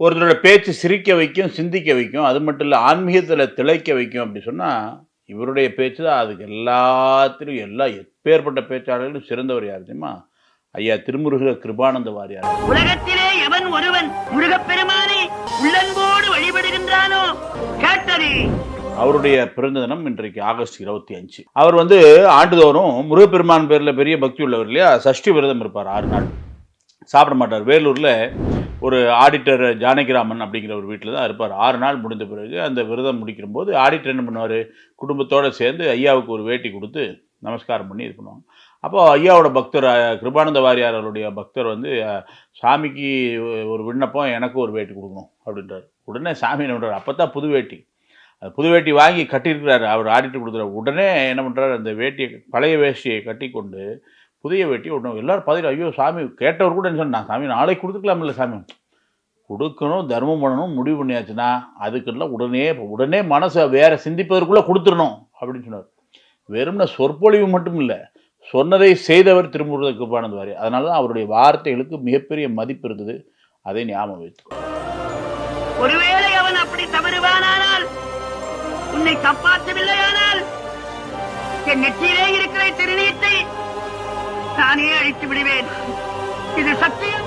ஒருத்தரோட பேச்சு சிரிக்க வைக்கும் சிந்திக்க வைக்கும் அது மட்டும் இல்லை ஆன்மீகத்தில் திளைக்க வைக்கும் அப்படி சொன்னால் இவருடைய பேச்சு தான் அதுக்கு எல்லாத்திலும் எல்லா எப்பேற்பட்ட பேச்சாளர்களும் சிறந்தவர் யார் தெரியுமா? ஐயா திருமுருக கிருபானந்த வாரியார். உலகத்திலே எவன் ஒருவன் முருகப்பெருமானை உள்ளன்போடு வழிபடுகின்றானோ? கேட்டது அவருடைய பிறந்த தினம் இன்றைக்கு ஆகஸ்ட் இருபத்தி அஞ்சு. அவர் வந்து ஆண்டுதோறும் முருகப்பெருமான் பேரில் பெரிய பக்தி உள்ளவர் இல்லையா? சஷ்டி விரதம் இருப்பார் ஆறு நாள். சாப்பிட மாட்டார். வேலூரில் ஒரு ஆடிட்டர் ஜானகிராமன் அப்படிங்கிற ஒரு வீட்டில் தான் இருப்பார். ஆறு நாள் முடிந்த பிறகு அந்த விரதம் முடிக்கிற போது ஆடிட்டர் என்ன பண்ணுவார்? குடும்பத்தோடு சேர்ந்து ஐயாவுக்கு ஒரு வேட்டி கொடுத்து நமஸ்காரம் பண்ணி இது பண்ணுவாங்க. அப்போ ஐயாவோட பக்தர் கிருபானந்த வாரியார் அவருடைய பக்தர் வந்து சாமிக்கு ஒரு விண்ணப்பம் எனக்கு ஒரு வேட்டி கொடுக்கணும் அப்படின்றார். உடனே சாமி என்ன பண்ணுறாரு அப்போ தான் புது வேட்டி. அது புது வேட்டி வாங்கி கட்டியிருக்கிறாரு. அவர் ஆடிட்டு கொடுத்துறாரு உடனே என்ன பண்ணுறாரு அந்த வேட்டியை பழைய வேஷ்டியை கட்டி கொண்டு புதிய வேட்டி உடனே எல்லோரும் பார்த்துட்டு ஐயோ சாமி கேட்டவர் கூட என்ன சொன்னா சாமி நாளைக்கு கொடுத்துக்கலாம்ல சாமி. கொடுக்கணும் தர்மம் பண்ணணும் முடிவு பண்ணியாச்சுன்னா அதுக்குள்ள உடனே உடனே மனசை வேற சிந்திப்பதற்குள்ளே கொடுத்துடணும் அப்படின்னு சொன்னார். வெறும்ன சொற்பொழிவு மட்டும் இல்லை சொன்னதை செய்தவர் திருமுருக கிருபானந்த வாரி அதனால தான் அவருடைய வார்த்தைகளுக்கு மிகப்பெரிய மதிப்பு இருக்குது அதை ஞாபகம் வைத்து ஒருவேளை அவன் அப்படி தவறுவானால் உன்னை தப்பாற்றவில்லையானால் என் நெற்றியிலே இருக்கிற திருநீற்றை நானே அழித்து விடுவேன். இது சத்தியம்.